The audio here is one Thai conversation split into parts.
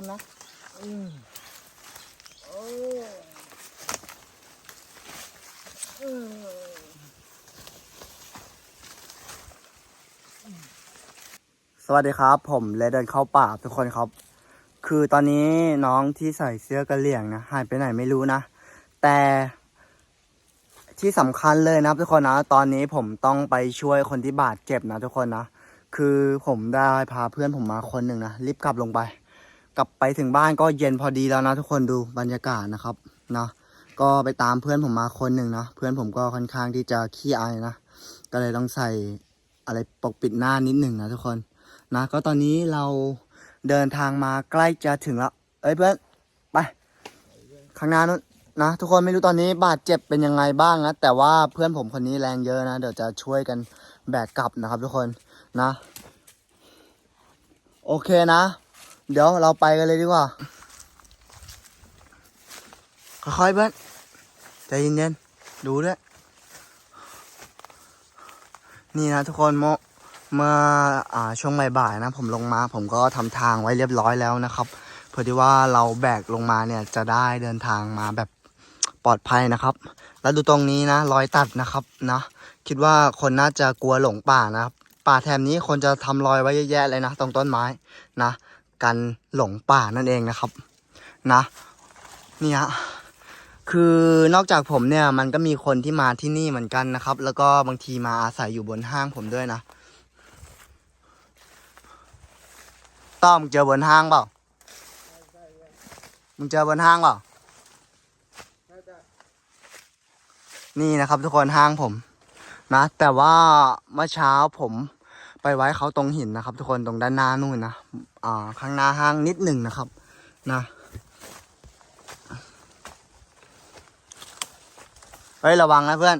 มนะอืมโอ้อืมสวัสดีครับ ผมเลยเดินเข้าป่าทุกคนครับ คือตอนนี้น้องที่ใส่เสื้อกระเหลี่ยงนะหายไปไหนไม่รู้นะ แต่ที่สำคัญเลยนะทุกคนนะ ตอนนี้ผมต้องไปช่วยคนที่บาดเจ็บนะทุกคนนะ คือผมได้พาเพื่อนผมมาคนหนึ่งนะรีบกลับลงไป กลับไปถึงบ้านก็เย็นพอดีแล้วนะทุกคนดูบรรยากาศนะครับนะก็ไปตามเพื่อนผมมาคนหนึ่งนะเพื่อนผมก็ค่อนข้างที่จะขี้อายนะก็เลยต้องใส่อะไรปกปิดหน้านิดหนึ่งนะทุกคนนะก็ตอนนี้เราเดินทางมาใกล้จะถึงแล้วเอ้ยเพื่อนไปข้างหน้านู้นนะทุกคนไม่รู้ตอนนี้บาดเจ็บเป็นยังไงบ้างนะแต่ว่าเพื่อนผมคนนี้แรงเยอะนะเดี๋ยวจะช่วยกันแบกกลับนะครับทุกคนนะ โอเคนะ เดี๋ยวเราไปกันเลยดีกว่า ค่อยๆเพื่อนใจเย็นๆ ดูด้วย นี่นะทุกคนเมื่อเมื่ออช่วงบ่ายๆนะ ผมลงมา ผมก็ทำทางไว้เรียบร้อยแล้วนะครับเพื่อที่ว่าเราแบกลงมาเนี่ยจะได้เดินทางมาแบบปลอดภัยนะครับ แล้วดูตรงนี้นะรอยตัดนะครับนะคิดว่าคนน่าจะกลัวหลงป่านะครับ ป่าแถบนี้คนจะทำรอยไว้เยอะแยะเลยนะ ตรงต้นไม้นะ กันหลงป่านั่นเองนะครับ นะนี่ฮะคือนอกจากผมเนี่ยมันก็มีคนที่มาที่นี่เหมือนกันนะครับ แล้วก็บางทีมาอาศัยอยู่บนห้างผมด้วยนะต้อมงเจอบนห้างเปล่ามึงเจอบนห้างเปล่านี่นะครับทุกคนห้างผม นะ แต่ว่าเมื่อเช้าผม ไปไว้เขาตรงหินนะครับ ทุกคนตรงด้านหน้านู่นนะอ่าข้างหน้าห้างนิดหนึ่งนะครับ นะเฮ้ยระวังนะเพื่อน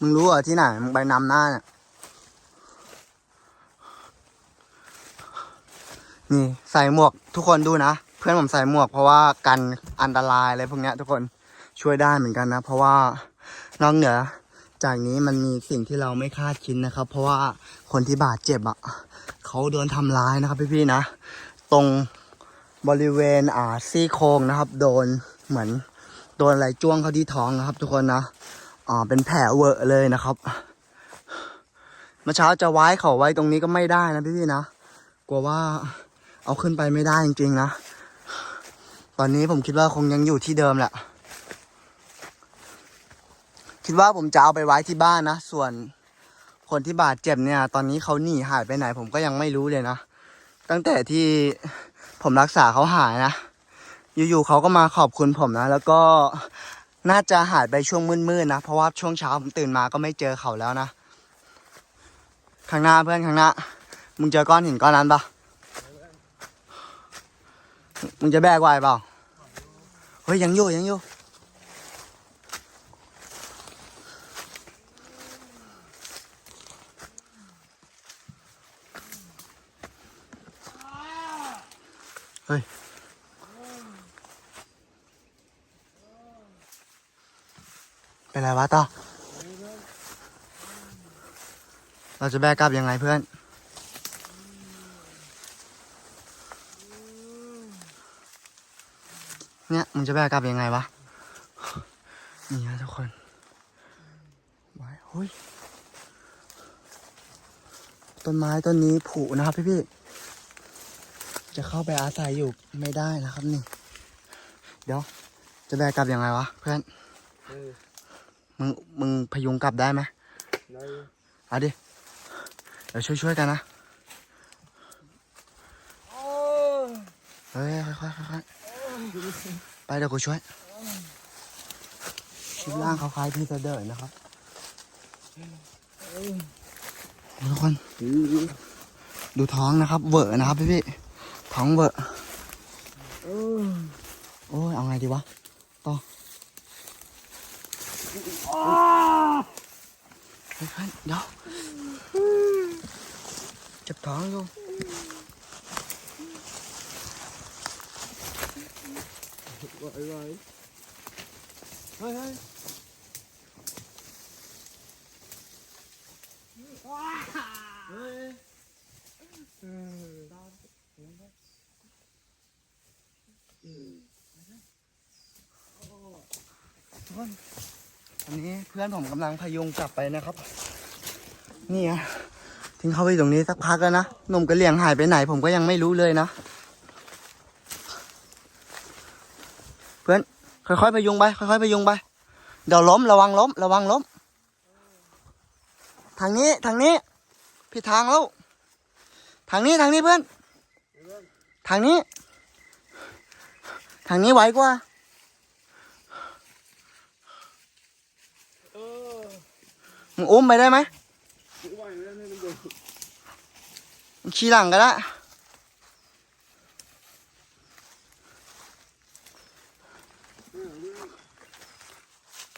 มึงรู้เหรอที่ไหน มึงไปนำหน้าเนี่ย นี่ใส่หมวกทุกคนดูนะ เพื่อนผมใส่หมวกเพราะว่ากันอันตรายอะไรพวกเนี้ยทุกคนช่วยได้เหมือนกันนะ เพราะว่านอกเหนือ จากนี้มันมีสิ่งที่เราไม่คาดคิดนะครับ เพราะว่าคนที่บาดเจ็บอะเขาโดนทำร้ายนะครับพี่ๆนะ ตรงบริเวณอ่าซี่โครงนะครับ โดนเหมือนโดนอะไรจ้วงเข้าที่ท้องนะครับ ทุกคนนะอ่าเป็นแผลเวอะเลยนะครับเมื่อเช้าจะไว้เขาไว้ตรงนี้ก็ไม่ได้นะพี่ๆนะกลัวว่าเอาขึ้นไปไม่ได้จริงๆนะ ตอนนี้ผมคิดว่าคงยังอยู่ที่เดิมแหละ คิดว่าผมจะเอาไปไว้ที่บ้านนะ ส่วนคนที่บาดเจ็บเนี่ย ตอนนี้เขาหนีหายไปไหน ผมก็ยังไม่รู้เลยนะ ตั้งแต่ที่ผมรักษาเขาหายนะ อยู่ๆเขาก็มาขอบคุณผมนะ แล้วก็น่าจะหายไปช่วงมืดๆนะ เพราะว่าช่วงเช้าผมตื่นมาก็ไม่เจอเขาแล้วนะ ข้างหน้าเพื่อนข้างหน้า มึงเจอก้อนหินก้อนนั้นปะมึงจะแบกไหวเปล่า เฮ้ยยังอยู่ยังอยู่ เป็นไรวะต่อ เราจะแบกกลับยังไงเพื่อน เนี่ยมึงจะแบกกลับยังไงวะ นี่นะทุกคนไว้เฮ้ย ต้นไม้ต้นนี้ผุนะครับพี่พี่จะเข้าไปอาศัยอยู่ไม่ได้นะครับนี่ เดี๋ยว จะแบกกลับยังไงวะเพื่อน มึงมึงพยุงกลับได้ไหมได้เอาดิ เดี๋ยวช่วยๆกันนะเฮ้ยค่อยๆค่อยๆไปเดี๋ยวกูช่วยชุดล่างเขาคล้ายพี่เสเดอร์นะครับทุกคน ดูท้องนะครับ เวอร์นะครับพี่พี่ๆท้องเวอร์โอ้ยเอาไงดีวะต่อ ค่อยๆเดี๋ยวเจ็บท้ อันนี้เพื่อนผมกำลังพยุงกลับไปนะครับ นี่ไงทิ้งเขาไปตรงนี้สักพักแล้วนะนมกระเหลี่ยงหายไปไหน ผมก็ยังไม่รู้เลยนะ เพื่อนค่อยๆพยุงไปค่อยๆพยุงไปเดี๋ยวล้มระวังล้ม ระวังล้ม ทางนี้ทางนี้ผิดทางแล้วทางนี้ทางนี้เพื่อน ทางนี้ ทางนี้ไวกว่า เออ มึงอุ้มไปได้ไหมมึงขี่หลังก็ได้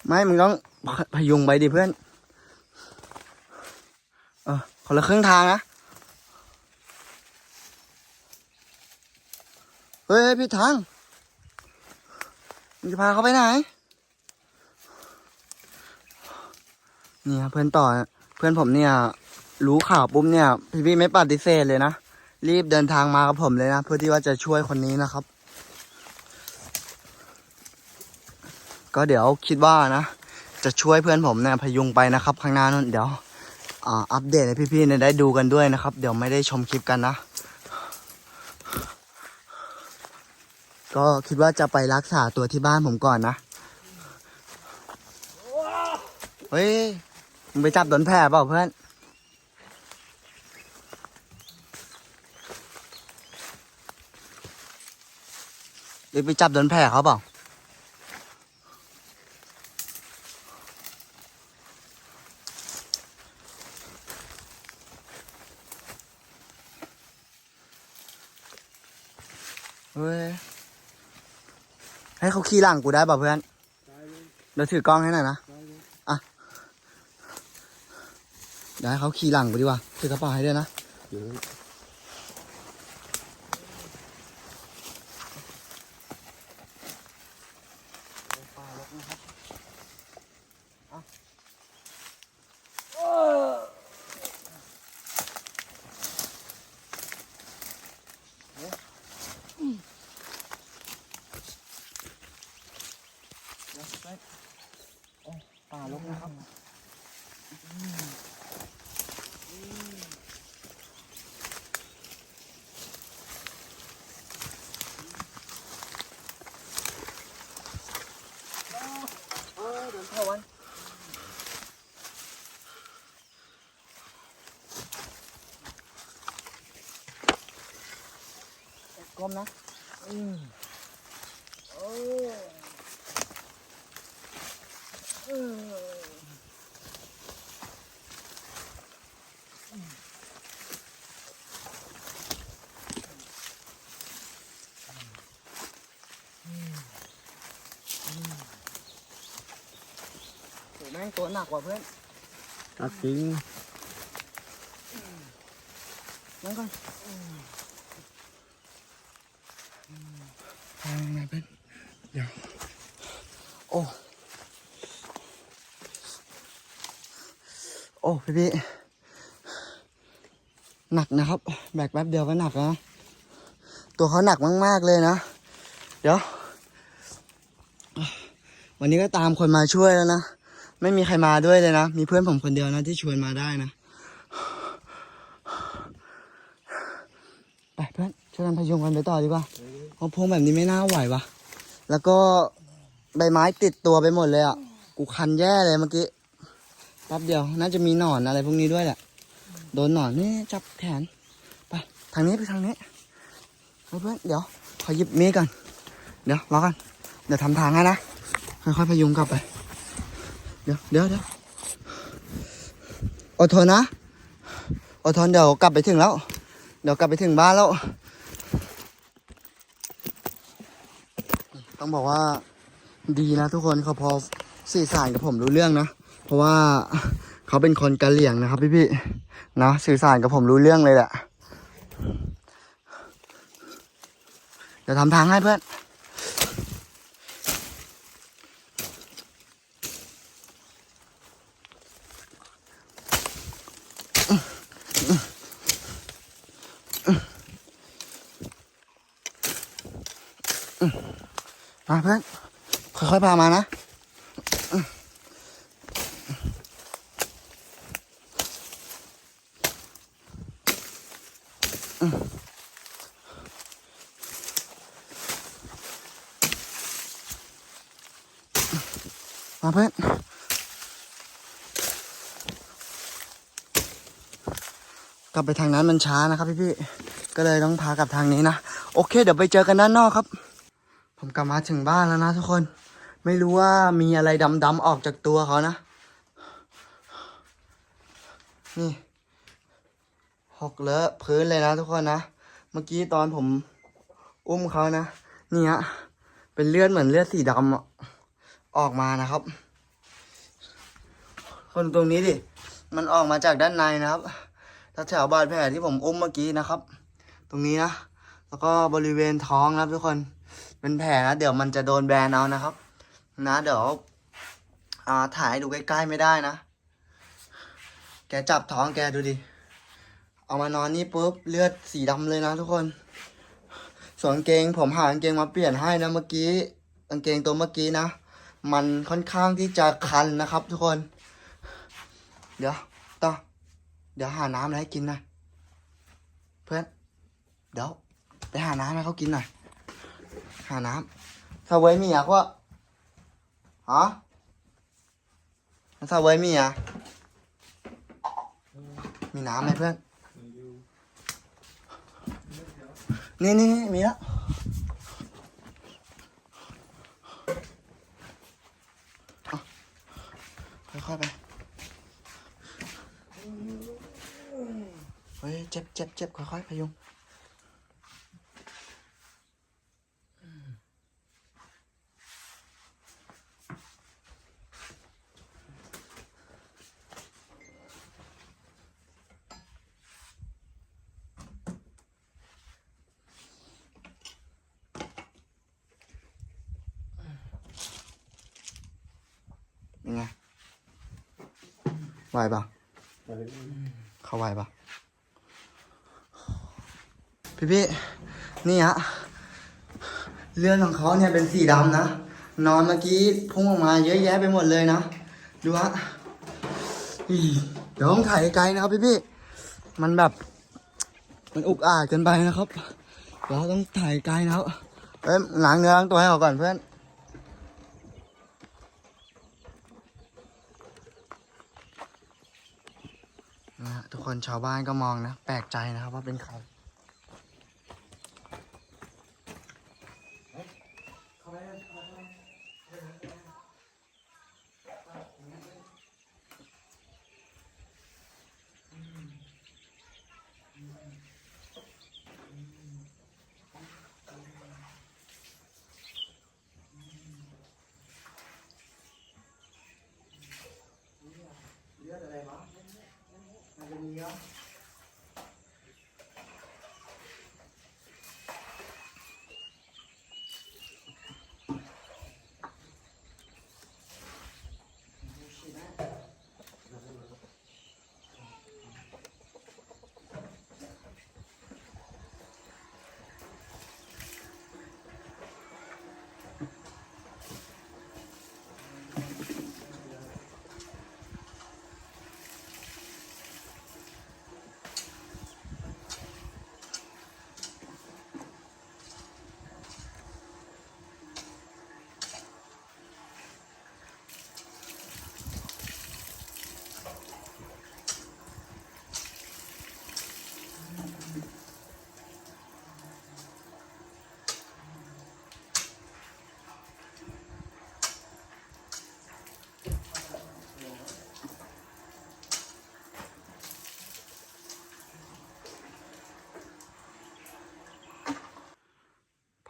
ไม่มึงต้องพพยุงไปดิเพื่อน เออคนละครึ่งทางนะ เฮ้ยพี่ทาง มึงจะพาเขาไปไหน เนี่ยเพื่อนต่อเพื่อนผมเนี่ย รู้ข่าวปุ๊บเนี่ยพี่พี่ไม่ปฏิเสธเลยนะ รีบเดินทางมากับผมเลยนะ เพื่อที่ว่าจะช่วยคนนี้นะครับ ก็เดี๋ยวคิดว่านะ จะช่วยเพื่อนผมเนี่ยพยุงไปนะครับข้างหน้านั่นเดี๋ยวอ่าอัปเดตให้พี่ๆเนี่ยได้ดูกันด้วยนะครับ เดี๋ยวไม่ได้ชมคลิปกันนะ ก็คิดว่าจะไปรักษาตัวที่บ้านผมก่อนนะ เฮ้ย มึงไปจับโดนแผลเปล่าเพื่อน หรือไปจับโดนแผลเขาเปล่า เฮ้ย ให้เขาขี่หลังกูได้ป่ะเพื่อนเลยเดี๋ยวถือกล้องให้หน่อยนะ ไดี๋ยวให้เขาขี่หลังไปดีกว่าถือกระเป๋าให้ด้วยนะเดี๋ยวป่าลกนะครับ เอ อเดินเข้าวันก้มนะอืมโอ้โหแม่งตัวหนักกว่าเพื่อนตัดทิ้งนั่งก่อนทางไหนเพื่อนเดี๋ยว โอ้ โอ้ พี่พี่หนักนะครับ แบกแป๊บเดียวก็หนักแล้วนะตัวเขาหนักมาก ๆ เลยนะ เดี๋ยว วันนี้ก็ตามคนมาช่วยแล้วนะ ไม่มีใครมาด้วยเลยนะ มีเพื่อนผมคนเดียวนะที่ชวนมาได้นะ ไปเพื่อนช่วยกันพยุงกันไปต่อดีกว่าเพราะพวงแบบนี้ไม่น่าไหววะแล้วก็ใบไม้ติดตัวไปหมดเลยอะ กูคันแย่เลยเมื่อกี้แป๊บเดียว น่าจะมีหนอนอะไรพวกนี้ด้วยแหละ โดนหนอนนี่จับแขน ไปทางนี้ไปทางนี้เฮ้ยเพื่อนเดี๋ยวขอหยิบมีดก่อน เดี๋ยวรอกัน เดี๋ยวทำทางให้นะ ค่อยๆพยุงกลับไป เดี๋ยวเดี๋ยวเดี๋ยวอดทนนะอดทนเดี๋ยวกลับไปถึงแล้ว เดี๋ยวกลับไปถึงบ้านแล้ว ต้องบอกว่าดีนะทุกคนเขาพอสื่อสารกับผมรู้เรื่องนะ เพราะว่าเขาเป็นคนกะเหลี่ยงนะครับพี่พี่นะสื่อสารกับผมรู้เรื่องเลยแหละ เดี๋ยวทำทางให้เพื่อน มาเพื่อน ค่อยๆพามานะ มาเพื่อนกลับไปทางนั้นมันช้านะครับพี่พี่ๆก็เลยต้องพากลับทางนี้นะ โอเค เดี๋ยวไปเจอกันด้านนอกครับ ผมกลับมาถึงบ้านแล้วนะทุกคน ไม่รู้ว่ามีอะไรดำๆออกจากตัวเขานะ นี่หกเลอะพื้นเลยนะทุกคนนะ เมื่อกี้ตอนผมอุ้มเขานะนี่ฮะเป็นเลือดเหมือนเลือดสีดำออกมานะครับ คนตรงนี้ดิ มันออกมาจากด้านในนะครับแถวบาดแผลที่ผมอุ้มเมื่อกี้นะครับ ตรงนี้นะ แล้วก็บริเวณท้องนะครับทุกคน เป็นแผลนะเดี๋ยวมันจะโดนแบนเอานะครับ นะเดี๋ยวอ่าถ่ายดูใกล้ๆไม่ได้นะ แกจับท้องแกดูดิ เอามานอนนี่ปุ๊บเลือดสีดำเลยนะทุกคน ส่วนกางเกงผมหากางเกงมาเปลี่ยนให้นะเมื่อกี้กางเกงตัวเมื่อกี้นะ มันค่อนข้างที่จะคันนะครับ ทุกคน เดี๋ยวต่อเดี๋ยวหาน้ำอะไรให้กินน่อยเพื่อน เดี๋ยวไปหาน้ำให้เขากินหน่อย หาน้ำซาเวยมีอะก็ฮะซาเวยมีอะมีน้ำไหมเพื่อน นี่นี่นี่มีแล้วเอาค่อยๆไป เฮ้ย เจ็บเจ็บเจ็บค่อยๆพยุงยังไง ไหวปะเขาไหวปะพี่พี่ๆนี่ฮะเลือดของเขาเนี่ยเป็นสีดำนะ นอนเมื่อกี้พุ่งออกมาเยอะแยะไปหมดเลยนะ ดูฮะอีเดี๋ยวต้องถ่ายไกลๆนะครับพี่พี่ๆมันแบบ มันอุกอาจเกินไปนะครับเดี๋ยวต้องถ่ายไกลนะครับเอ้ยล้างเนื้อล้างตัวให้เขาก่อนเพื่อน นะทุกคนชาวบ้านก็มองนะ แปลกใจนะครับว่าเป็นใคร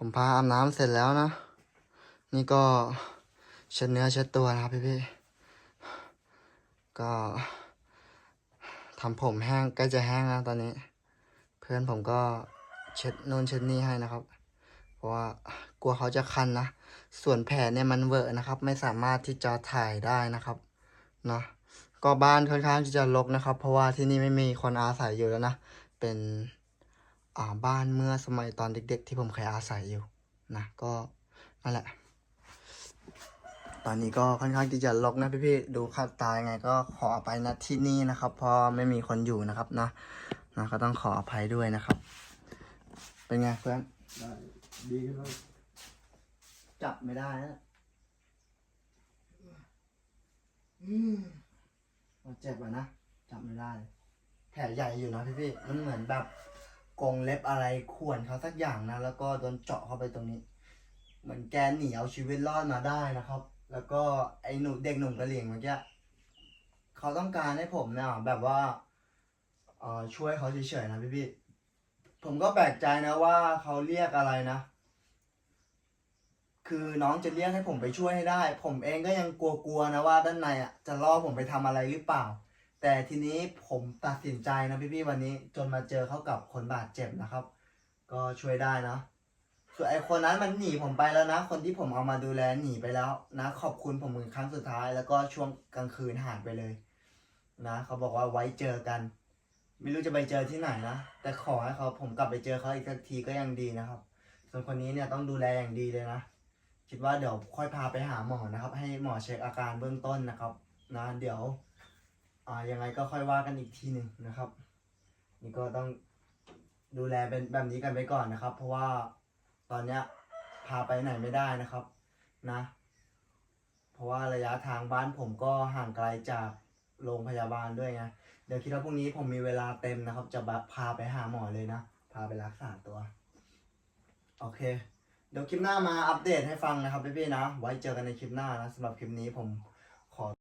ผมพาอาบน้ำเสร็จแล้วนะ นี่ก็เช็ดเนื้อเช็ดตัวนะครับพี่พี่ๆก็ทำผมแห้งใกล้จะแห้งแล้วตอนนี้ เพื่อนผมก็เช็ดนู่นเช็ดนี่ให้นะครับ เพราะว่ากลัวเขาจะคันนะ ส่วนแผลเนี่ยมันเวอะนะครับ ไม่สามารถที่จะถ่ายได้นะครับเนาะก็บ้านค่อนข้างที่จะรกนะครับ เพราะว่าที่นี่ไม่มีคนอาศัยอยู่แล้วนะ เป็น บ้านเมื่อสมัยตอนเด็ก ๆ ที่ผมเคยอาศัยอยู่นะก็นั่นแหละ ตอนนี้ก็ค่อนข้างที่จะลกนะพี่ๆดูขับตายังไงก็ขออภัยนะที่นี่นะครับเพราะไม่มีคนอยู่นะครับนะนะก็ต้องขออภัยด้วยนะครับ เป็นไงเพื่อนได้ดีขึ้นแล้วจับไม่ได้นะมันเจ็บอะนะจับไม่ได้ แผลใหญ่อยู่นะพี่พี่ๆมันเหมือนแบบ กงเล็บอะไรข่วนเขาสักอย่างนะ แล้วก็โดนเจาะเข้าไปตรงนี้ เหมือนแกหนีเอาชีวิตรอดมาได้นะครับ แล้วก็ไอ้หนูเด็กหนุ่มกระเหลี่ยงเมื่อกี้เขาต้องการให้ผมเนี่ยแบบว่าเออช่วยเขาเฉยๆนะพี่พี่ผมก็แปลกใจนะว่าเขาเรียกอะไรนะ คือน้องจะเรียกให้ผมไปช่วยให้ได้ ผมเองก็ยังกลัวๆนะว่าด้านในอะจะล่อผมไปทำอะไรหรือเปล่า แต่ทีนี้ผมตัดสินใจนะพี่ๆวันนี้ จนมาเจอเขากับคนบาดเจ็บนะครับ ก็ช่วยได้นะส่วนไอคนนั้นมันหนีผมไปแล้วนะ คนที่ผมเอามาดูแลหนีไปแล้วนะ ขอบคุณผมมือครั้งสุดท้าย แล้วก็ช่วงกลางคืนหายไปเลย นะเขาบอกว่าไว้เจอกัน ไม่รู้จะไปเจอที่ไหนนะ แต่ขอให้เขาผมกลับไปเจอเขาอีกสักทีก็ยังดีนะครับ ส่วนคนนี้เนี่ยต้องดูแลอย่างดีเลยนะคิดว่าเดี๋ยวค่อยพาไปหาหมอนะครับ ให้หมอเช็คอาการเบื้องต้นนะครับ นะ เดี๋ยว อ่ายังไงก็ค่อยว่ากันอีกทีหนึ่งนะครับ นี่ก็ต้องดูแลเป็นแบบนี้กันไปก่อนนะครับ เพราะว่าตอนเนี้ยพาไปไหนไม่ได้นะครับนะ เพราะว่าระยะทางบ้านผมก็ห่างไกลจากโรงพยาบาลด้วยไงเดี๋ยวคิดว่าพรุ่งนี้ผมมีเวลาเต็มนะครับ จะพาไปหาหมอเลยนะ พาไปรักษาตัว โอเค เดี๋ยวคลิปหน้ามาอัปเดตให้ฟังนะครับพี่ๆนะ ไว้เจอกันในคลิปหน้านะสำหรับคลิปนี้ผม